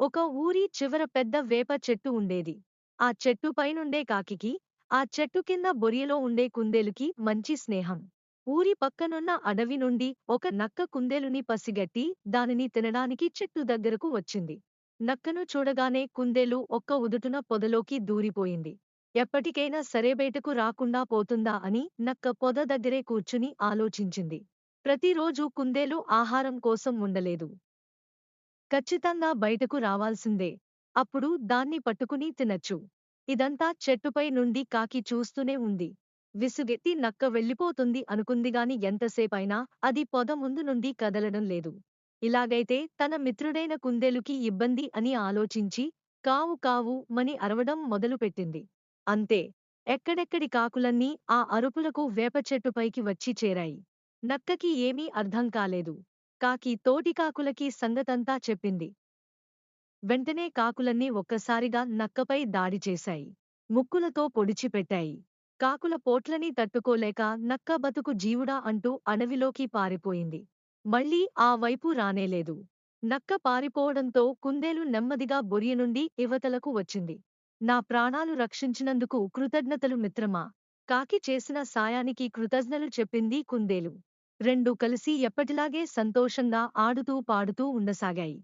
ఒక ఊరి చివర పెద్ద వేప చెట్టు ఉండేది. ఆ చెట్టు పైనుండే కాకికి ఆ చెట్టు కింద బొరియలో ఉండే కుందేలుకి మంచి స్నేహం. ఊరి పక్కనున్న అడవి నుండి ఒక నక్క కుందేలుని పసిగట్టి దానిని తినడానికి చెట్టు దగ్గరకు వచ్చింది. నక్కను చూడగానే కుందేలు ఒక్క ఉదుటున పొదలోకి దూరిపోయింది. ఎప్పటికైనా సరే బయటకు రాకుండా పోతుందా అని నక్క పొద దగ్గరే కూర్చుని ఆలోచించింది. ప్రతిరోజూ కుందేలు ఆహారం కోసం ఉండలేదు. ఖచ్చితంగా బయటకు రావాల్సిందే. అప్పుడు దాన్ని పట్టుకుని తినచ్చు. ఇదంతా చెట్టుపై నుండి కాకి చూస్తూనే ఉంది. విసుగెత్తి నక్క వెళ్ళిపోతుంది అనుకుందిగాని ఎంతసేపైనా అది పొద ముందు నుండి కదలడం లేదు. ఇలాగైతే తన మిత్రుడైన కుందేలుకి ఇబ్బంది అని ఆలోచించి కావు కావు మని అరవడం మొదలుపెట్టింది. అంతే. ఎక్కడెక్కడి కాకులన్నీ ఆ అరుపులకు వేప చెట్టుపైకి వచ్చి చేరాయి. నక్కకి ఏమీ అర్థం కాలేదు. కాకి తోటి కాకులకి సంగతంతా చెప్పింది. వెంటనే కాకులన్నీ ఒక్కసారిగా నక్కపై దాడి చేశాయి. ముక్కులతో పొడిచిపెట్టాయి కాకుల పోట్లని తట్టుకోలేక నక్క బతుకు జీవుడా అంటూ అడవిలోకి పారిపోయింది. మళ్ళీ ఆ వైపు రానేలేదు. నక్క పారిపోవడంతో కుందేలు నెమ్మదిగా బొరియ నుండి ఇవతలకు వచ్చింది. నా ప్రాణాలు రక్షించినందుకు కృతజ్ఞతలు మిత్రమా? కాకి చేసిన సాయానికి కృతజ్ఞలు చెప్పింది కుందేలు. రెండు కలిసి ఎప్పటిలాగే సంతోషంగా ఆడుతూ పాడుతూ ఉండసాగాయి.